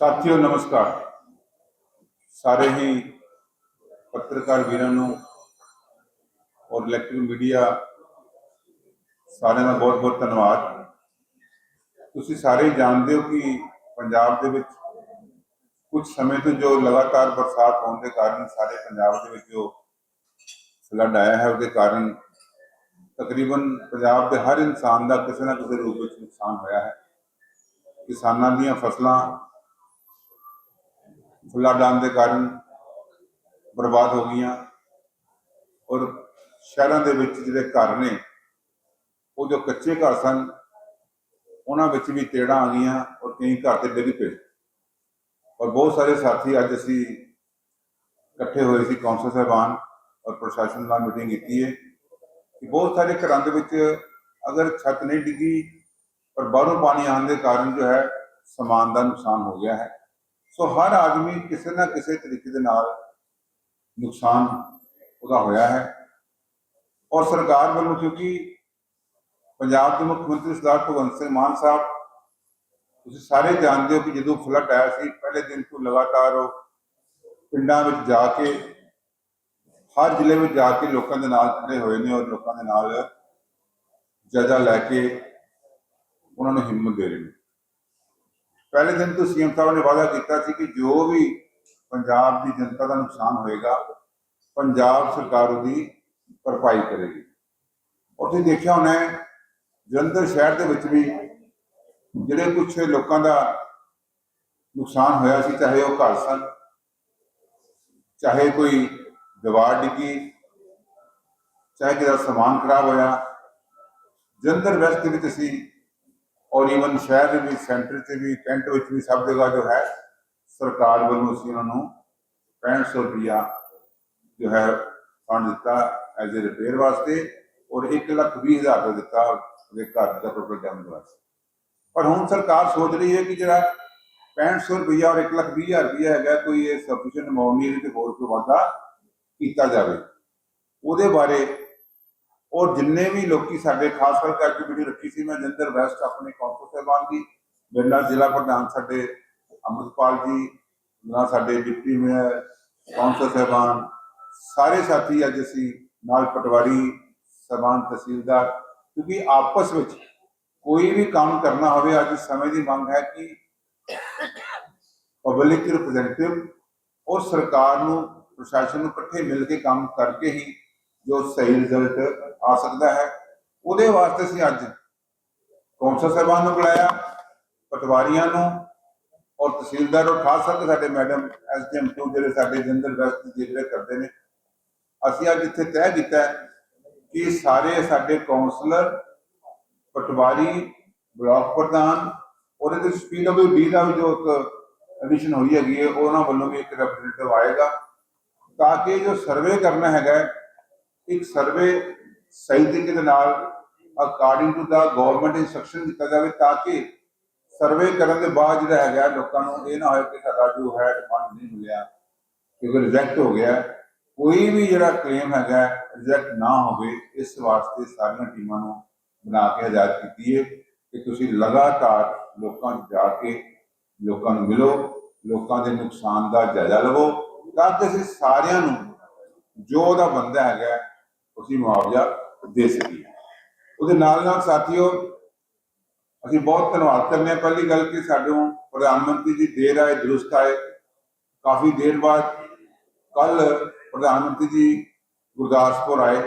ਸਾਥੀਓ, ਨਮਸਕਾਰ। ਸਾਰੇ ਹੀ ਪੱਤਰਕਾਰ ਵੀਰਾਂ ਨੂੰ ਔਰ ਇਲੈਕਟ੍ਰਿਕ ਮੀਡੀਆ ਸਾਰਿਆਂ ਦਾ ਬਹੁਤ ਬਹੁਤ ਧੰਨਵਾਦ। ਤੁਸੀਂ ਸਾਰੇ ਜਾਣਦੇ ਹੋ ਕਿ ਪੰਜਾਬ ਦੇ ਵਿੱਚ ਕੁਝ ਸਮੇਂ ਤੋਂ ਜੋ ਲਗਾਤਾਰ ਬਰਸਾਤ ਹੋਣ ਦੇ ਕਾਰਨ ਸਾਰੇ ਪੰਜਾਬ ਦੇ ਵਿੱਚ ਜੋ ਫਲੱਡ ਆਇਆ ਹੈ, ਉਹਦੇ ਕਾਰਨ ਤਕਰੀਬਨ ਪੰਜਾਬ ਦੇ ਹਰ ਇਨਸਾਨ ਦਾ ਕਿਸੇ ਨਾ ਕਿਸੇ ਰੂਪ ਵਿੱਚ ਨੁਕਸਾਨ ਹੋਇਆ ਹੈ। ਕਿਸਾਨਾਂ ਦੀਆਂ ਫਸਲਾਂ ਫਲੱਡ ਆਉਣ ਦੇ ਕਾਰਨ ਬਰਬਾਦ ਹੋ ਗਈਆਂ। ਔਰ ਸ਼ਹਿਰਾਂ ਦੇ ਵਿੱਚ ਜਿਹੜੇ ਘਰ ਨੇ, ਉਹ ਜੋ ਕੱਚੇ ਘਰ ਸਨ, ਉਹਨਾਂ ਵਿੱਚ ਵੀ ਤੇੜਾਂ ਆ ਗਈਆਂ ਔਰ ਕਈ ਘਰ ਤੇ ਡਿੱਗ ਪਏ। ਔਰ ਬਹੁਤ ਸਾਰੇ ਸਾਥੀ ਅੱਜ ਅਸੀਂ ਇਕੱਠੇ ਹੋਏ ਸੀ, ਕੌਂਸਲ ਸਾਹਿਬਾਨ ਔਰ ਪ੍ਰਸ਼ਾਸਨ ਨਾਲ ਮੀਟਿੰਗ ਕੀਤੀ ਹੈ ਕਿ ਬਹੁਤ ਸਾਰੇ ਘਰਾਂ ਦੇ ਵਿੱਚ ਅਗਰ ਛੱਤ ਨਹੀਂ ਡਿੱਗੀ, ਪਰ ਬਾਹਰੋਂ ਪਾਣੀ ਆਉਣ ਦੇ ਕਾਰਨ ਜੋ ਹੈ, ਸਮਾਨ ਦਾ ਨੁਕਸਾਨ ਹੋ ਗਿਆ ਹੈ। ਸੋ ਹਰ ਆਦਮੀ ਕਿਸੇ ਨਾ ਕਿਸੇ ਤਰੀਕੇ ਦੇ ਨਾਲ ਨੁਕਸਾਨ ਉਹਦਾ ਹੋਇਆ ਹੈ। ਔਰ ਸਰਕਾਰ ਵੱਲੋਂ ਕਿਉਂਕਿ ਪੰਜਾਬ ਦੇ ਮੁੱਖ ਮੰਤਰੀ ਸਰਦਾਰ ਭਗਵੰਤ ਸਿੰਘ ਮਾਨ ਸਾਹਿਬ, ਤੁਸੀਂ ਸਾਰੇ ਜਾਣਦੇ ਹੋ ਕਿ ਜਦੋਂ ਫਲੱਡ ਆਇਆ ਸੀ, ਪਹਿਲੇ ਦਿਨ ਤੋਂ ਲਗਾਤਾਰ ਉਹ ਪਿੰਡਾਂ ਵਿੱਚ ਜਾ ਕੇ, ਹਰ ਜ਼ਿਲ੍ਹੇ ਵਿੱਚ ਜਾ ਕੇ ਲੋਕਾਂ ਦੇ ਨਾਲ ਖੜੇ ਹੋਏ ਨੇ ਔਰ ਲੋਕਾਂ ਦੇ ਨਾਲ ਜਜਾ ਲੈ ਕੇ ਉਹਨਾਂ ਨੂੰ ਹਿੰਮਤ ਦੇ ਰਹੇ ਨੇ। ਪਹਿਲੇ ਦਿਨ ਤੋਂ ਸੀਐਮ ਸਾਹਿਬ ਨੇ ਵਾਅਦਾ ਕੀਤਾ ਸੀ ਕਿ ਜੋ ਵੀ ਪੰਜਾਬ ਦੀ ਜਨਤਾ ਦਾ ਨੁਕਸਾਨ ਹੋਏਗਾ, ਪੰਜਾਬ ਸਰਕਾਰ ਉਹਦੀ ਭਰਪਾਈ ਕਰੇਗੀ। ਔਰ ਦੇਖਿਆ ਹੋਣਾ ਜਲੰਧਰ ਸ਼ਹਿਰ ਦੇ ਵਿੱਚ ਵੀ ਜਿਹੜੇ ਕੁਝ ਲੋਕਾਂ ਦਾ ਨੁਕਸਾਨ ਹੋਇਆ ਸੀ, ਚਾਹੇ ਉਹ ਘਰ ਸਨ, ਚਾਹੇ ਕੋਈ ਦੀਵਾਰ ਡਿੱਗੀ, ਚਾਹੇ ਕਿਸੇ ਦਾ ਸਮਾਨ ਖਰਾਬ ਹੋਇਆ, ਜਲੰਧਰ ਵੈਸਟ ਦੇ ਵਿੱਚ ਅਸੀਂ ਔਰ ਈਵਨ ਸ਼ਹਿਰ ਦੇ ਵਿੱਚ ਸੈਂਟਰ ਤੇ ਵੀ ਕੈਂਟ ਵਿੱਚ ਵੀ ਸਭ ਜਗ੍ਹਾ ਜੋ ਹੈ, ਸਰਕਾਰ ਵੱਲੋਂ ਅਸੀਂ ਉਹਨਾਂ ਨੂੰ 6500 ਰੁਪਇਆ ਜੋ ਹੈ ਫੰਡ ਦਿੱਤਾ ਐਜ਼ ਅ ਰਿਪੇਅਰ ਵਾਸਤੇ ਔਰ 1 ਲੱਖ 20 ਹਜ਼ਾਰ ਰੁਪਏ ਦਿੱਤਾ ਉਹਦੇ ਘਰ ਦਾ ਟੋਟਲ ਡੈਮੇਜ ਵਾਸਤੇ। ਪਰ ਹੁਣ ਸਰਕਾਰ ਸੋਚ ਰਹੀ ਹੈ ਕਿ ਜਿਹੜਾ 6500 ਰੁਪਇਆ ਔਰ 1 ਲੱਖ 20 ਹਜ਼ਾਰ ਰੁਪਇਆ ਹੈਗਾ, ਕੋਈ ਇਹ ਸਫੀਸ਼ੀਐਂਟ ਅਮਾਉਂਟ ਨਹੀਂ ਤੇ ਹੋਰ ਕੋਈ ਵਾਧਾ ਕੀਤਾ ਜਾਵੇ। ਉਹਦੇ ਬਾਰੇ ਔਰ ਜਿੰਨੇ ਵੀ ਲੋਕੀ ਸਾਡੇ, ਖਾਸ ਕਰਕੇ ਵੀਡੀਓ ਰੱਖੀ ਸੀ ਮੈਂ ਜੰਦਰ ਵੈਸਟ ਆਪਣੇ ਕੌਂਸਲ ਸਾਹਿਬਾਨ ਦੀ, ਮੇਰੇ ਜ਼ਿਲ੍ਹਾ ਪ੍ਰਧਾਨ ਸਾਡੇ ਅੰਮ੍ਰਿਤਪਾਲ ਜੀ ਨਾਲ ਸਾਡੇ ਡਿਪਟੀ ਮੇਅਰ, ਕੌਂਸਲ ਸਾਹਿਬਾਨ, ਸਾਰੇ ਸਾਥੀ ਅੱਜ ਅਸੀਂ ਨਾਲ ਪਟਵਾਰੀ ਸਾਹਿਬਾਨ ਤਹਿਸੀਲਦਾਰ, ਕਿਉਂਕਿ ਆਪਸ ਵਿੱਚ ਕੋਈ ਵੀ ਕੰਮ ਕਰਨਾ ਹੋਵੇ, ਅੱਜ ਸਮੇਂ ਦੀ ਮੰਗ ਹੈ ਕਿ ਪਬਲਿਕ ਰਿਪਰੈਜ਼ੈਂਟੇਟਿਵ ਔਰ ਸਰਕਾਰ ਨੂੰ, ਪ੍ਰਸ਼ਾਸਨ ਨੂੰ ਇਕੱਠੇ ਮਿਲ ਕੇ ਕੰਮ ਕਰਕੇ ਹੀ ਜੋ ਸਹੀ ਰਿਜ਼ਲਟ ਆ ਸਕਦਾ ਹੈ। ਉਹਦੇ ਵਾਸਤੇ ਅਸੀਂ ਅੱਜ ਕੌਂਸਲ ਸਾਹਿਬਾਨ ਨੂੰ ਬੁਲਾਇਆ, ਪਟਵਾਰੀਆਂ ਨੂੰ ਔਰ ਤਹਿਸੀਲਦਾਰ ਔਰ ਖਾਸ ਕਰਕੇ ਸਾਡੇ ਮੈਡਮ ਐਸਡੀਐਮ ਟੂ ਜਿਹੜੇ ਸਾਡੇ ਜਨਰਲ ਵੈਸਟ ਜਿਹੜੇ ਕਰਦੇ ਨੇ, ਅਸੀਂ ਅੱਜ ਇੱਥੇ ਤੈਅ ਕੀਤਾ ਕਿ ਸਾਰੇ ਸਾਡੇ ਕਾਉਂਸਲਰ ਪਟਵਾਰੀ, ਬਲਾਕ ਪ੍ਰਧਾਨ ਔਰ ਇਹਦੇ ਪੀਡਬਲਯੂਡੀ ਦਾ ਵੀ ਜੋ ਇੱਕ ਐਡੀਸ਼ਨ ਹੋਈ ਹੈਗੀ ਹੈ, ਉਹਨਾਂ ਵੱਲੋਂ ਵੀ ਇੱਕ ਰਿਪਰੈਜ਼ੈਂਟੇਟਿਵ ਆਏਗਾ। ਤਾਂ ਕਿ ਜੋ ਸਰਵੇ ਕਰਨਾ ਹੈਗਾ ਇੱਕ ਸਰਵੇ ਸਹੀ ਤਰੀਕੇ ਦੇ ਨਾਲ according to the government instruction ਦਿੱਤਾ ਜਾਵੇ ਤਾਂ ਕਿ ਸਰਵੇ ਕਰਨ ਦੇ ਬਾਅਦ ਜਿਹੜਾ ਹੈਗਾ ਲੋਕਾਂ ਨੂੰ ਇਹ ਨਾ ਹੋਏ ਕਿ ਸਾਡਾ ਜੋ ਹੈ ਫੰਡ ਨਹੀਂ ਮਿਲਿਆ, ਕਿਉਂਕਿ ਰਿਜੈਕਟ ਹੋ ਗਿਆ। ਕੋਈ ਵੀ ਜਿਹੜਾ ਕਲੇਮ ਹੈਗਾ ਰਿਜੈਕਟ ਨਾ ਹੋਵੇ, ਇਸ ਵਾਸਤੇ ਸਾਰੀਆਂ ਟੀਮਾਂ ਨੂੰ ਬਣਾ ਕੇ ਹਦਾਇਤ ਕੀਤੀ ਹੈ ਕਿ ਤੁਸੀਂ ਲਗਾਤਾਰ ਲੋਕਾਂ 'ਚ ਜਾ ਕੇ ਲੋਕਾਂ ਨੂੰ ਮਿਲੋ, ਲੋਕਾਂ ਦੇ ਨੁਕਸਾਨ ਦਾ ਜਾਇਜ਼ਾ ਲਵੋ, ਤਾਂ ਕਿ ਅਸੀਂ ਸਾਰਿਆਂ ਨੂੰ ਜੋ ਉਹਦਾ ਬੰਦਾ ਹੈਗਾ ਅਸੀਂ ਮੁਆਵਜ਼ਾ ਦੇ ਸਕੀਏ ਉਹਦੇ ਨਾਲ ਨਾਲ ਸਾਥੀਓ, ਅਸੀਂ ਬਹੁਤ ਧੰਨਵਾਦ ਕਰਨੇ ਹਾਂ। ਪਹਿਲੀ ਗੱਲ ਕਿ ਸਾਡੋਂ ਪ੍ਰਧਾਨ ਮੰਤਰੀ ਜੀ ਦੇਰ ਆਏ, ਦਰੁਸਤ ਆਏ। ਕਾਫੀ ਦੇਰ ਬਾਅਦ ਕੱਲ ਪ੍ਰਧਾਨ ਮੰਤਰੀ ਜੀ ਗੁਰਦਾਸਪੁਰ ਆਏ,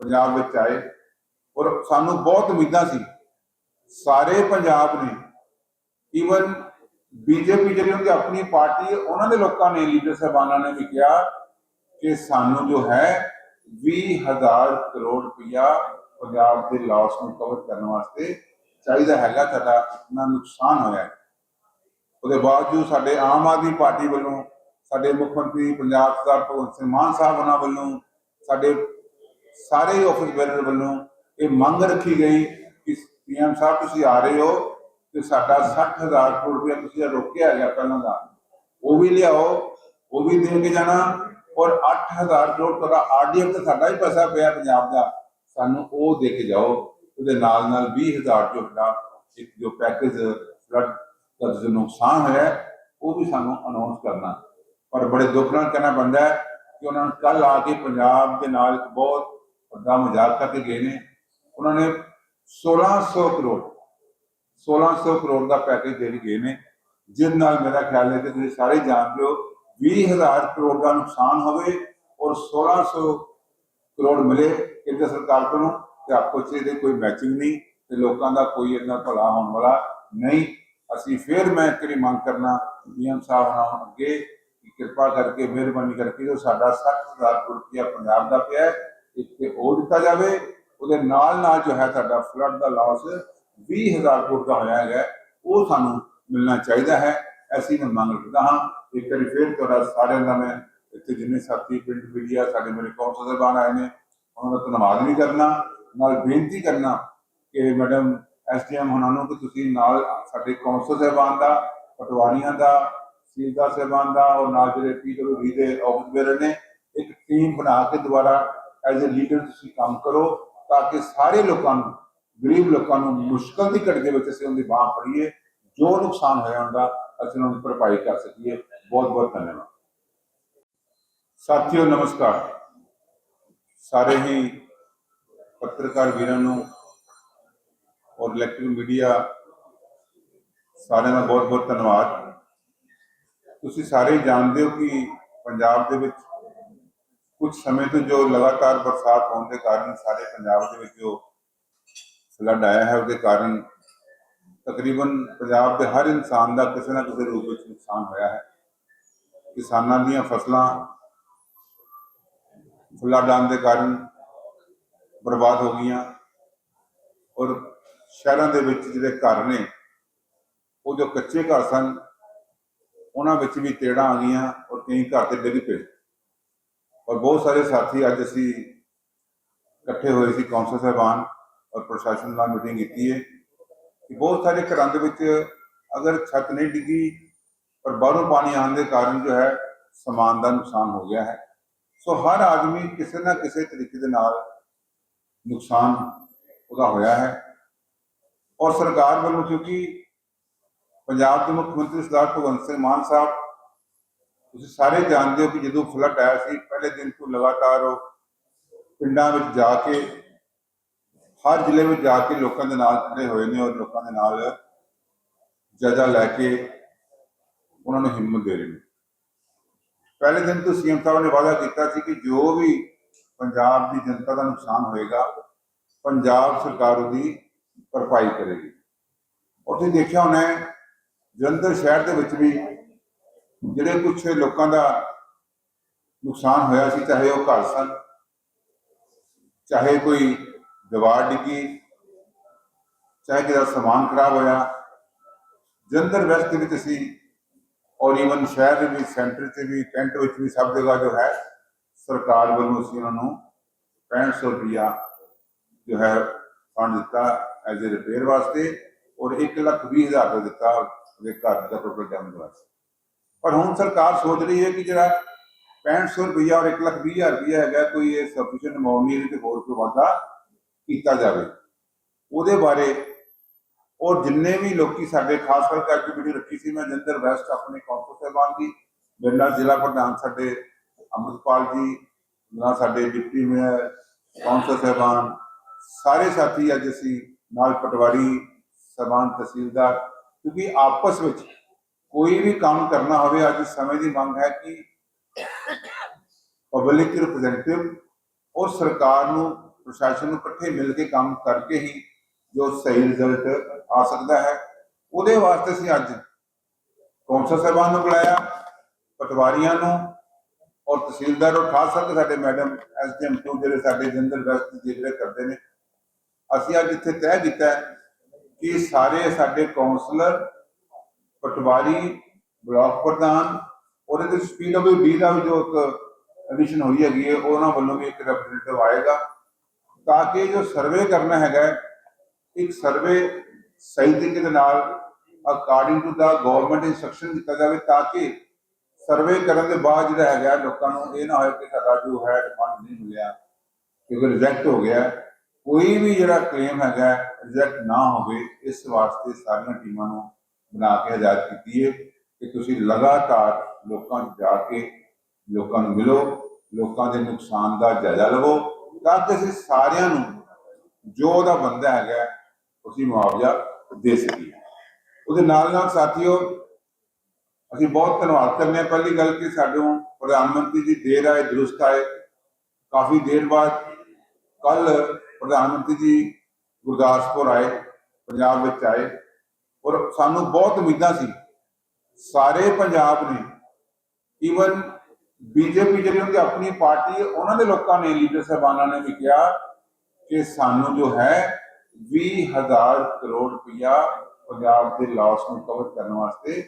ਪੰਜਾਬ ਵਿੱਚ ਆਏ। ਔਰ ਸਾਨੂੰ ਬਹੁਤ ਉਮੀਦਾਂ ਸੀ, ਸਾਰੇ ਪੰਜਾਬ ਨੇ, ਈਵਨ ਬੀਜੇਪੀ ਜਿਹੜੀ ਉਹਦੀ ਆਪਣੀ ਪਾਰਟੀ ਹੈ, ਉਹਨਾਂ ਦੇ ਲੋਕਾਂ ਨੇ, ਲੀਡਰ ਸਾਹਿਬਾਨਾਂ ਨੇ ਵੀ ਕਿਹਾ ਕਿ ਸਾਨੂੰ ਜੋ ਹੈ 20000 ਕਰੋੜ ਰੁਪਇਆ ਪੰਜਾਬ ਦੇ ਲਾਸ ਨੂੰ ਕਵਰ ਕਰਨ ਵਾਸਤੇ ਚਾਹੀਦਾ ਹੈਗਾ, ਸਾਡਾ ਇਤਨਾ ਨੁਕਸਾਨ ਹੋਇਆ ਉਹਦੇ ਬਾਵਜੂਦ ਸਾਡੇ ਆਮ ਆਦਮੀ ਪਾਰਟੀ ਵੱਲੋਂ, ਸਾਡੇ ਮੁੱਖ ਮੰਤਰੀ ਪੰਜਾਬ ਸਰਦਾਰ ਭਗਵੰਤ ਸਿੰਘ ਮਾਨ ਸਾਹਿਬ ਉਹਨਾਂ ਵੱਲੋਂ, ਸਾਡੇ ਸਾਰੇ ਆਫਿਸ ਬੈਰਰ ਵੱਲੋਂ ਇਹ ਮੰਗ ਰੱਖੀ ਗਈ ਕਿ ਪੀਐਮ ਸਾਹਿਬ ਤੁਸੀਂ ਆ ਰਹੇ ਹੋ ਤੇ ਸਾਡਾ 60000 ਕਰੋੜ ਰੁਪਇਆ ਤੁਸੀਂ ਰੋਕਿਆ ਗਿਆ ਪਹਿਲਾਂ ਦਾ, ਉਹ ਵੀ ਲਿਆਓ, ਉਹ ਵੀ ਦੇ ਕੇ ਜਾਣਾ ਔਰ 8000 ਕਰੋੜ ਤੁਹਾਡਾ ਆਰਡੀਐਫ ਤੇ ਸਾਡਾ ਹੀ ਪੈਸਾ ਪਿਆ ਪੰਜਾਬ ਦਾ। ਸਾਨੂੰ ਉਹ ਦੇ ਕੇ ਜਾਓ, ਉਹਦੇ ਨਾਲ ਨਾਲ 20000 ਜੋ ਸਾਡਾ ਇੱਕ ਜੋ ਪੈਕੇਜ ਫਲੱਡ ਦਾ ਜੋ ਨੁਕਸਾਨ ਹੋਇਆ ਉਹ ਵੀ ਸਾਨੂੰ ਅਨਾਉਂਸ ਕਰਨਾ। ਪਰ ਬੜੇ ਦੁੱਖ ਨਾਲ ਕਹਿਣਾ ਪੈਂਦਾ ਕਿ ਉਹਨਾਂ ਨੇ ਕੱਲ ਆ ਕੇ ਪੰਜਾਬ ਦੇ ਨਾਲ ਇੱਕ ਬਹੁਤ ਵੱਡਾ ਮਜ਼ਾਕ ਕਰਕੇ ਗਏ ਨੇ। ਉਹਨਾਂ ਨੇ 1600 ਕਰੋੜ 1600 ਕਰੋੜ ਦਾ ਪੈਕੇਜ ਦੇ ਕੇ ਗਏ ਨੇ। ਜਿਸ ਨਾਲ ਮੇਰਾ ਖਿਆਲ ਹੈ ਕਿ ਤੁਸੀਂ ਸਾਰੇ ਜਾਣਦੇ ਹੋ 20000 ਕਰੋੜ ਦਾ ਨੁਕਸਾਨ ਹੋਵੇ ਔਰ 1600 ਕਰੋੜ ਮਿਲੇ ਕੇਂਦਰ ਸਰਕਾਰ ਕੋਲੋਂ, ਤੇ ਆਪੋ ਚ ਕੋਈ ਮੈਚਿੰਗ ਨਹੀਂ ਤੇ ਲੋਕਾਂ ਦਾ ਕੋਈ ਇੰਨਾ ਭਲਾ ਹੋਣ ਵਾਲਾ ਨਹੀਂ। ਅਸੀਂ ਫਿਰ ਮੈਂ ਤੇਰੀ ਮੰਗ ਕਰਨਾ, ਡੀਐਮ ਸਾਹਿਬ ਨਾਲ ਅੱਗੇ, ਕਿ ਕਿਰਪਾ ਕਰਕੇ, ਮਿਹਰਬਾਨੀ ਕਰਕੇ ਜੋ ਸਾਡਾ 60000 ਕਰੋੜ ਰੁਪਇਆ ਪੰਜਾਬ ਦਾ ਪਿਆ ਇੱਥੇ ਉਹ ਦਿੱਤਾ ਜਾਵੇ। ਉਹਦੇ ਨਾਲ ਨਾਲ ਜੋ ਹੈ ਸਾਡਾ ਫਲੱਡ ਦਾ ਲਾਸ 20000 ਕਰੋੜ ਦਾ ਹੋਇਆ ਹੈਗਾ, ਉਹ ਸਾਨੂੰ ਮਿਲਣਾ ਚਾਹੀਦਾ ਹੈ। ਐਸੀ ਮੈਂ ਮੰਗ ਰੱਖਦਾ ਹਾਂ ਇੱਕ ਵਾਰੀ ਫਿਰ ਤੁਹਾਡਾ ਸਾਰਿਆਂ ਦਾ ਮੈਂ ਇੱਥੇ ਜਿੰਨੇ ਸਾਥੀ ਪਿੰਡ ਮੀਡੀਆ ਸਾਡੇ ਮੇਰੇ ਕੌਂਸਲ ਸਾਹਿਬਾਨ ਆਏ ਨੇ, ਉਹਨਾਂ ਦਾ ਧੰਨਵਾਦ ਵੀ ਕਰਨਾ, ਨਾਲ ਬੇਨਤੀ ਕਰਨਾ ਕਿ ਮੈਡਮ ਐਸਡੀਐਮ ਉਹਨਾਂ ਨੂੰ ਕਿ ਤੁਸੀਂ ਨਾਲ ਸਾਡੇ ਕੌਂਸਲ ਸਾਹਿਬਾਨ ਦਾ, ਪਟਵਾਰੀਆਂ ਦਾ, ਸੀਲਦਾਰ ਸਾਹਿਬਾਨ ਦਾ ਔਰ ਨਾਲ ਜਿਹੜੇ ਪੀਡਬਲਯੂ ਦੇ ਆਫਿਸ ਨੇ, ਇੱਕ ਟੀਮ ਬਣਾ ਕੇ ਦੁਬਾਰਾ ਐਜ਼ ਅ ਲੀਡਰ ਤੁਸੀਂ ਕੰਮ ਕਰੋ ਤਾਂ ਕਿ ਸਾਰੇ ਲੋਕਾਂ ਨੂੰ, ਗਰੀਬ ਲੋਕਾਂ ਨੂੰ ਮੁਸ਼ਕਲ ਦੀ ਘੜੀ ਦੇ ਵਿੱਚ ਅਸੀਂ ਉਹਦੀ ਬਾਹ ਫੜੀਏ, ਜੋ ਨੁਕਸਾਨ ਹੋਇਆ ਹੁੰਦਾ ਅਸੀਂ ਉਹਨਾਂ ਦੀ ਭਰਪਾਈ ਕਰ ਸਕੀਏ। ਬਹੁਤ ਬਹੁਤ ਧੰਨਵਾਦ। ਸਾਥੀਓ, ਨਮਸਕਾਰ। ਸਾਰੇ ਹੀ ਪੱਤਰਕਾਰ ਵੀਰਾਂ ਨੂੰ ਔਰ ਇਲੈਕਟ੍ਰਿਕ ਮੀਡੀਆ ਸਾਰਿਆਂ ਦਾ ਬਹੁਤ ਬਹੁਤ ਧੰਨਵਾਦ। ਤੁਸੀਂ ਸਾਰੇ ਜਾਣਦੇ ਹੋ ਕਿ ਪੰਜਾਬ ਦੇ ਵਿੱਚ ਕੁਝ ਸਮੇਂ ਤੋਂ ਜੋ ਲਗਾਤਾਰ ਬਰਸਾਤ ਹੋਣ ਦੇ ਕਾਰਨ ਸਾਰੇ ਪੰਜਾਬ ਦੇ ਵਿੱਚ ਜੋ ਫਲੱਡ ਆਇਆ ਹੈ, ਉਹਦੇ ਕਾਰਨ ਤਕਰੀਬਨ ਪੰਜਾਬ ਦੇ ਹਰ ਇਨਸਾਨ ਦਾ ਕਿਸੇ ਨਾ ਕਿਸੇ ਰੂਪ ਵਿੱਚ ਨੁਕਸਾਨ ਹੋਇਆ ਹੈ। ਕਿਸਾਨਾਂ ਦੀਆਂ ਫਸਲਾਂ ਫਲੱਡ ਆਉਣ ਦੇ ਕਾਰਨ ਬਰਬਾਦ ਹੋ ਗਈਆਂ ਔਰ ਸ਼ਹਿਰਾਂ ਦੇ ਵਿੱਚ ਜਿਹੜੇ ਘਰ ਨੇ, ਉਹ ਜੋ ਕੱਚੇ ਘਰ ਸਨ, ਉਹਨਾਂ ਵਿੱਚ ਵੀ ਤੇੜਾਂ ਆ ਗਈਆਂ ਔਰ ਕਈ ਘਰ ਤੇ ਡਿੱਗ ਪਏ। ਔਰ ਬਹੁਤ ਸਾਰੇ ਸਾਥੀ ਅੱਜ ਅਸੀਂ ਇਕੱਠੇ ਹੋਏ ਸੀ, ਕੌਂਸਲ ਸਾਹਿਬਾਨ ਔਰ ਪ੍ਰਸ਼ਾਸਨ ਨਾਲ ਮੀਟਿੰਗ ਕੀਤੀ ਹੈ। ਕਿ ਬਹੁਤ ਸਾਰੇ ਘਰਾਂ ਦੇ ਵਿੱਚ ਅਗਰ ਛੱਤ ਨਹੀਂ ਡਿੱਗੀ, ਪਰ ਬਾਹਰੋਂ ਪਾਣੀ ਆਉਣ ਦੇ ਕਾਰਨ ਜੋ ਹੈ, ਸਮਾਨ ਦਾ ਨੁਕਸਾਨ ਹੋ ਗਿਆ ਹੈ। ਸੋ ਹਰ ਆਦਮੀ ਕਿਸੇ ਨਾ ਕਿਸੇ ਤਰੀਕੇ ਦੇ ਨਾਲ ਨੁਕਸਾਨ ਉਹਦਾ ਹੋਇਆ ਹੈ। ਔਰ ਸਰਕਾਰ ਵੱਲੋਂ ਕਿਉਂਕਿ ਪੰਜਾਬ ਦੇ ਮੁੱਖ ਮੰਤਰੀ ਸਰਦਾਰ ਭਗਵੰਤ ਸਿੰਘ ਮਾਨ ਸਾਹਿਬ, ਤੁਸੀਂ ਸਾਰੇ ਜਾਣਦੇ ਹੋ ਕਿ ਜਦੋਂ ਫਲੱਡ ਆਇਆ ਸੀ, ਪਹਿਲੇ ਦਿਨ ਤੋਂ ਲਗਾਤਾਰ ਉਹ ਪਿੰਡਾਂ ਵਿੱਚ ਜਾ ਕੇ ਹਰ ਜ਼ਿਲ੍ਹੇ ਵਿੱਚ ਜਾ ਕੇ ਲੋਕਾਂ ਦੇ ਨਾਲ ਖੜੇ ਹੋਏ ਨੇ ਔਰ ਲੋਕਾਂ ਦੇ ਨਾਲ ਜਜਾ ਲੈ ਕੇ ਉਹਨਾਂ ਨੂੰ ਹਿੰਮਤ ਦੇ ਰਹੇ ਨੇ। ਪਹਿਲੇ ਦਿਨ ਤੋਂ ਸੀਐਮ ਸਾਹਿਬ ਨੇ ਵਾਅਦਾ ਕੀਤਾ ਸੀ ਕਿ ਜੋ ਵੀ ਪੰਜਾਬ ਦੀ ਜਨਤਾ ਦਾ ਨੁਕਸਾਨ ਹੋਏਗਾ, ਪੰਜਾਬ ਸਰਕਾਰ ਉਹਦੀ ਭਰਪਾਈ ਕਰੇਗੀ। ਔਰ ਦੇਖਿਆ ਹੋਣਾ ਜਲੰਧਰ ਸ਼ਹਿਰ ਦੇ ਵਿੱਚ ਵੀ ਜਿਹੜੇ ਕੁਝ ਲੋਕਾਂ ਦਾ ਨੁਕਸਾਨ ਹੋਇਆ ਸੀ, ਚਾਹੇ ਉਹ ਘਰ ਸਨ, ਚਾਹੇ ਕੋਈ ਦੀਵਾਰ ਡਿੱਗੀ, ਚਾਹੇ ਕਿਸੇ ਸਮਾਨ ਖਰਾਬ ਹੋਇਆ। ਜਲੰਧਰ ਵੈਸਟ ਦੇ ਵਿੱਚ ਅਸੀਂ ਔਰ ਈਵਨ ਸ਼ਹਿਰ ਦੇ ਵਿੱਚ, ਸੈਂਟਰ ਤੇ ਵੀ ਕੈਂਟ ਵਿੱਚ ਵੀ ਸਭ ਜਗ੍ਹਾ ਜੋ ਹੈ, ਸਰਕਾਰ ਵੱਲੋਂ ਅਸੀਂ ਉਹਨਾਂ ਨੂੰ 6500 ਰੁਪਇਆ ਜੋ ਹੈ, ਫੰਡ ਦਿੱਤਾ ਐਜ਼ ਅ ਰਿਪੇਅਰ ਵਾਸਤੇ ਔਰ 1 ਲੱਖ 20 ਹਜ਼ਾਰ ਰੁਪਏ ਦਿੱਤਾ ਉਹਦੇ ਘਰ ਦਾ ਟੋਟਲ ਡੈਮੇਜ ਵਾਸਤੇ। ਪਰ ਹੁਣ ਸਰਕਾਰ ਸੋਚ ਰਹੀ ਹੈ ਕਿ ਜਿਹੜਾ 6500 ਰੁਪਇਆ ਔਰ 1 ਲੱਖ 20 ਹਜ਼ਾਰ ਰੁਪਇਆ ਹੈਗਾ, ਕੋਈ ਇਹ ਸਫੀਸ਼ੀਐਂਟ ਅਮਾਉਂਟ ਨਹੀਂ ਤੇ ਹੋਰ ਕੋਈ ਵਾਧਾ ਕੀਤਾ ਜਾਵੇ। ਉਹਦੇ ਬਾਰੇ ਔਰ ਜਿੰਨੇ ਵੀ ਲੋਕੀ ਸਾਡੇ, ਖਾਸ ਕਰਕੇ ਅੱਜ ਵੀਡੀਓ ਰੱਖੀ ਸੀ ਮੈਂ ਜੰਦਰ ਵੈਸਟ, ਆਪਣੇ ਕੌਂਸਲ ਸਾਹਿਬਾਨ ਦੀ, ਮੇਰੇ ਜ਼ਿਲ੍ਹਾ ਪ੍ਰਧਾਨ ਸਾਡੇ ਅੰਮ੍ਰਿਤਪਾਲ ਜੀ ਨਾਲ ਸਾਡੇ ਡਿਪਟੀ ਮੇਅਰ, ਕੌਂਸਲ ਸਾਹਿਬਾਨ, ਸਾਰੇ ਸਾਥੀ ਅੱਜ ਅਸੀਂ ਨਾਲ ਪਟਵਾਰੀ ਸਮਾਨ ਤਹਿਸੀਲਦਾਰ, ਕਿਉਂਕਿ ਆਪਸ ਵਿੱਚ ਕੋਈ ਵੀ ਕੰਮ ਕਰਨਾ ਹੋਵੇ, ਅੱਜ ਸਮੇਂ ਦੀ ਮੰਗ ਹੈ ਕਿ ਪਬਲਿਕ ਰਿਪਰੈਜ਼ੈਂਟੇਟਿਵ ਔਰ ਸਰਕਾਰ ਨੂੰ ਪ੍ਰਸ਼ਾਸਨ ਨੂੰ ਇਕੱਠੇ ਮਿਲ ਕੇ ਕੰਮ ਕਰਕੇ ਹੀ ਜੋ ਸਹੀ ਰਿਜ਼ਲਟ ਆ ਸਕਦਾ ਹੈ, ਉਹਦੇ ਵਾਸਤੇ ਅਸੀਂ ਅੱਜ ਕੌਂਸਲ ਸਾਹਿਬਾਨ ਨੂੰ ਬੁਲਾਇਆ, ਪਟਵਾਰੀਆਂ ਨੂੰ ਔਰ ਤਹਿਸੀਲਦਾਰ ਔਰ ਖਾਸ ਕਰਕੇ ਸਾਡੇ ਮੈਡਮ ਐਸਡੀਐਮ ਟੂ ਜਿਹੜੇ ਸਾਡੇ ਜਨਰਲ ਵੈਸਟ ਜਿਹੜੇ ਕਰਦੇ ਨੇ, ਅਸੀਂ ਅੱਜ ਇੱਥੇ ਤੈਅ ਕੀਤਾ ਕਿ ਸਾਰੇ ਸਾਡੇ ਕਾਉਂਸਲਰ ਪਟਵਾਰੀ, ਬਲਾਕ ਪ੍ਰਧਾਨ ਔਰ ਇਹਦੇ ਪੀਡਬਲਯੂਡੀ ਦਾ ਵੀ ਜੋ ਇੱਕ ਐਡੀਸ਼ਨ ਹੋਈ ਹੈਗੀ ਹੈ, ਉਹਨਾਂ ਵੱਲੋਂ ਵੀ ਇੱਕ ਰਿਪਰੈਜ਼ੈਂਟੇਟਿਵ ਆਏਗਾ। ਤਾਂ ਕਿ ਜੋ ਸਰਵੇ ਕਰਨਾ ਹੈਗਾ ਹੈ, ਇੱਕ ਸਰਵੇ ਸਹੀ ਤਰੀਕੇ ਦੇ ਨਾਲ according to the government instruction ਦਿੱਤਾ ਜਾਵੇ ਤਾਂ ਕਿ ਸਰਵੇ ਕਰਨ ਦੇ ਬਾਅਦ ਜਿਹੜਾ ਹੈਗਾ ਲੋਕਾਂ ਨੂੰ ਇਹ ਨਾ ਹੋਏ ਕਿ ਸਾਡਾ ਜੋ ਹੈ ਫੰਡ ਨਹੀਂ ਮਿਲਿਆ ਕਿਉਂਕਿ ਰਿਜੈਕਟ ਹੋ ਗਿਆ। ਕੋਈ ਵੀ ਜਿਹੜਾ ਕਲੇਮ ਹੈਗਾ ਰਿਜੈਕਟ ਨਾ ਹੋਵੇ ਇਸ ਵਾਸਤੇ ਸਾਰੀਆਂ ਟੀਮਾਂ ਨੂੰ ਬਣਾ ਕੇ ਹਦਾਇਤ ਕੀਤੀ ਹੈ ਕਿ ਤੁਸੀਂ ਲਗਾਤਾਰ ਲੋਕਾਂ ਜਾ ਕੇ ਲੋਕਾਂ ਨੂੰ ਮਿਲੋ ਲੋਕਾਂ ਦੇ ਨੁਕਸਾਨ ਦਾ ਜਾਇਜ਼ਾ ਲਵੋ। ਤਾਂ ਕਿ ਅਸੀਂ ਸਾਰਿਆਂ ਨੂੰ ਜੋ ਉਹਦਾ ਬੰਦਾ ਹੈਗਾ ਹੈ, ਮੁਆਵਜ਼ਾ ਦੇ ਸਕੀਏ। ਉਹਦੇ ਨਾਲ ਨਾਲ ਸਾਥੀਓ ਅਸੀਂ ਬਹੁਤ ਧੰਨਵਾਦ ਕਰਨੇ ਹਾਂ। ਪਹਿਲੀ ਗੱਲ ਕਿ ਸਾਡੋਂ ਪ੍ਰਧਾਨ ਮੰਤਰੀ ਜੀ ਦੇਰ ਆਏ ਦਰੁਸਤ ਆਏ। ਕਾਫੀ ਦੇਰ ਬਾਅਦ ਕੱਲ ਪ੍ਰਧਾਨ ਮੰਤਰੀ ਜੀ ਗੁਰਦਾਸਪੁਰ ਆਏ ਪੰਜਾਬ ਵਿੱਚ ਆਏ। ਔਰ ਸਾਨੂੰ ਬਹੁਤ ਉਮੀਦਾਂ ਸੀ ਸਾਰੇ ਪੰਜਾਬ ਨੇ ਈਵਨ ਬੀਜੇਪੀ ਜਿਹੜੀ ਉਹਦੀ ਆਪਣੀ ਪਾਰਟੀ ਹੈ, ਉਹਨਾਂ ਦੇ ਲੋਕਾਂ ਨੇ, ਲੀਡਰ ਸਾਹਿਬਾਨਾਂ ਨੇ ਵੀ ਕਿਹਾ ਕਿ ਸਾਨੂੰ ਜੋ ਹੈ 20000 ਕਰੋੜ ਰੁਪਇਆ ਪੰਜਾਬ ਦੇ ਲਾਸ ਨੂੰ ਕਵਰ ਕਰਨ ਵਾਸਤੇ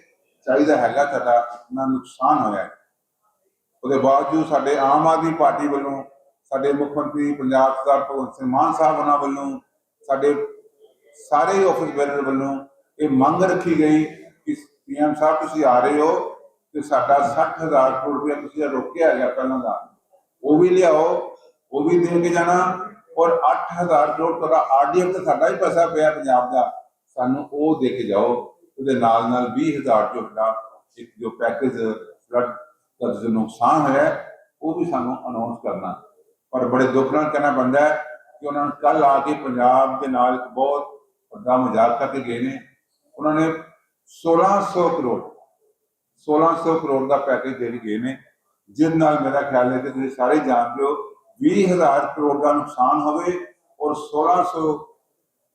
ਚਾਹੀਦਾ ਹੈਗਾ, ਸਾਡਾ ਇਤਨਾ ਨੁਕਸਾਨ ਹੋਇਆ ਉਹਦੇ ਬਾਵਜੂਦ ਸਾਡੇ ਆਮ ਆਦਮੀ ਪਾਰਟੀ ਵੱਲੋਂ, ਸਾਡੇ ਮੁੱਖ ਮੰਤਰੀ ਪੰਜਾਬ ਸਰਦਾਰ ਭਗਵੰਤ ਸਿੰਘ ਮਾਨ ਸਾਹਿਬ ਉਹਨਾਂ ਵੱਲੋਂ, ਸਾਡੇ ਸਾਰੇ ਆਫਿਸ ਬੈਰਰ ਵੱਲੋਂ ਇਹ ਮੰਗ ਰੱਖੀ ਗਈ ਕਿ ਪੀਐਮ ਸਾਹਿਬ ਤੁਸੀਂ ਆ ਰਹੇ ਹੋ। ਤੇ ਸਾਡਾ 60000 ਕਰੋੜ ਰੁਪਇਆ ਤੁਸੀਂ ਜਿਹੜਾ ਰੋਕਿਆ ਗਿਆ ਪਹਿਲਾਂ ਦਾ, ਉਹ ਵੀ ਲਿਆਓ, ਉਹ ਵੀ ਦੇ ਕੇ ਜਾਣਾ ਔਰ 8000 ਕਰੋੜ ਤੁਹਾਡਾ ਆਰਡੀਐਫ ਤੇ ਸਾਡਾ ਹੀ ਪੈਸਾ ਪਿਆ ਪੰਜਾਬ ਦਾ, ਸਾਨੂੰ ਉਹ ਦੇ ਕੇ ਜਾਓ, ਉਹਦੇ ਨਾਲ ਨਾਲ 20000 ਜੋ ਸਾਡਾ ਇੱਕ ਜੋ ਪੈਕੇਜ ਫਲੱਡ ਦਾ ਜੋ ਨੁਕਸਾਨ ਹੋਇਆ, ਉਹ ਵੀ ਸਾਨੂੰ ਅਨਾਉਂਸ ਕਰਨਾ। ਪਰ ਬੜੇ ਦੁੱਖ ਨਾਲ ਕਹਿਣਾ ਪੈਂਦਾ ਹੈ ਕਿ ਉਹਨਾਂ ਨੇ ਕੱਲ ਆ ਕੇ ਪੰਜਾਬ ਦੇ ਨਾਲ ਇੱਕ ਬਹੁਤ ਵੱਡਾ ਮਜ਼ਾਕ ਕਰਕੇ ਗਏ ਨੇ। ਉਹਨਾਂ ਨੇ 1600 ਕਰੋੜ 1600 ਕਰੋੜ ਦਾ ਪੈਕੇਜ ਦੇ ਗਏ ਨੇ। ਜਿਸ ਨਾਲ ਮੇਰਾ ਖਿਆਲ ਹੈ ਕਿ ਤੁਸੀਂ ਸਾਰੇ ਜਾਣਦੇ ਹੋ 20000 ਕਰੋੜ ਦਾ ਨੁਕਸਾਨ ਹੋਵੇ ਔਰ 1600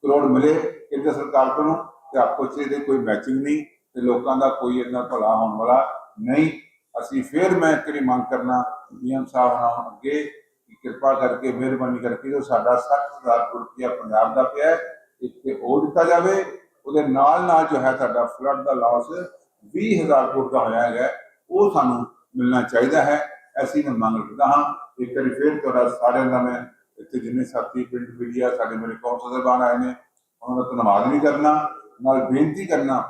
ਕਰੋੜ ਮਿਲੇ ਕੇਂਦਰ ਸਰਕਾਰ ਕੋਲੋਂ, ਤੇ ਆਪੋ ਚ ਇਹਦੇ ਕੋਈ ਮੈਚਿੰਗ ਨਹੀਂ ਤੇ ਲੋਕਾਂ ਦਾ ਕੋਈ ਇੰਨਾ ਭਲਾ ਹੋਣ ਵਾਲਾ ਨਹੀਂ। ਅਸੀਂ ਫਿਰ ਮੈਂ ਇੱਕ ਮੰਗ ਕਰਨਾ ਪੀਐਮ ਸਾਹਿਬ ਨਾਲ ਅੱਗੇ, ਕਿ ਕਿਰਪਾ ਕਰਕੇ, ਮਿਹਰਬਾਨੀ ਕਰਕੇ ਜੋ ਸਾਡਾ 60000 ਕਰੋੜ ਰੁਪਇਆ ਪੰਜਾਬ ਦਾ ਪਿਆ ਇੱਥੇ ਉਹ ਦਿੱਤਾ ਜਾਵੇ। ਉਹਦੇ ਨਾਲ ਨਾਲ ਜੋ ਹੈ ਸਾਡਾ ਫਲੱਡ ਦਾ ਲਾਸ 20000 ਕਰੋੜ ਦਾ ਹੋਇਆ ਹੈਗਾ, ਉਹ ਸਾਨੂੰ ਮਿਲਣਾ ਚਾਹੀਦਾ ਹੈ। ਅਸੀਂ ਮੈਂ ਮੰਗ ਰੱਖਦਾ ਹਾਂ। ਇੱਕ ਵਾਰੀ ਫਿਰ ਤੁਹਾਡਾ ਸਾਰਿਆਂ ਦਾ ਮੈਂ ਇੱਥੇ ਜਿੰਨੇ ਸਾਥੀ ਪਿੰਡ ਮੀਡੀਆ ਸਾਡੇ ਮੇਰੇ ਕੌਂਸਲ ਸਾਹਿਬਾਨ ਆਏ ਨੇ, ਉਹਨਾਂ ਦਾ ਧੰਨਵਾਦ ਵੀ ਕਰਨਾ। ਨਾਲ ਬੇਨਤੀ ਕਰਨਾ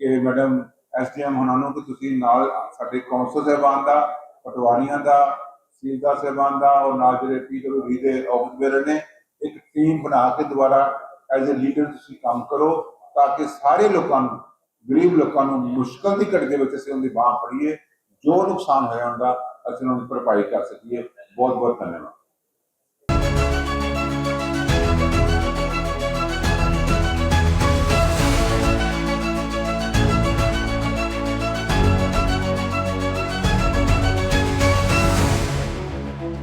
ਕਿ ਮੈਡਮ, ਐਸਡੀਐਮ ਉਹਨਾਂ ਨੂੰ ਕਿ ਤੁਸੀਂ ਨਾਲ ਸਾਡੇ ਕੌਂਸਲ ਸਾਹਿਬਾਨ ਦਾ, ਪਟਵਾਰੀਆਂ ਦਾ, ਸੀਲਦਾਰ ਸਾਹਿਬਾਨ ਦਾ, ਔਰ ਨਾਲ ਜਿਹੜੇ ਪੀਡਬਲਯੂ ਦੇ ਆਫਿਸ ਬੇਰਰ ਨੇ, ਇੱਕ ਟੀਮ ਬਣਾ ਕੇ ਦੁਬਾਰਾ ਐਜ਼ ਅ ਲੀਡਰ ਤੁਸੀਂ ਕੰਮ ਕਰੋ, ਤਾਂ ਕਿ ਸਾਰੇ ਲੋਕਾਂ ਨੂੰ ਗਰੀਬ ਲੋਕਾਂ ਨੂੰ ਮੁਸ਼ਕਲ ਦੀ ਘੜੀ ਦੇ ਵਿੱਚ ਅਸੀਂ ਉਹਨਾਂ ਦੀ ਬਾਹ ਫੜੀਏ, ਜੋ ਨੁਕਸਾਨ ਹੋਇਆ ਹੁੰਦਾ, ਅਸੀਂ ਉਹਨਾਂ ਦੀ ਭਰਪਾਈ ਕਰ ਸਕੀਏ। ਬਹੁਤ ਬਹੁਤ ਧੰਨਵਾਦ।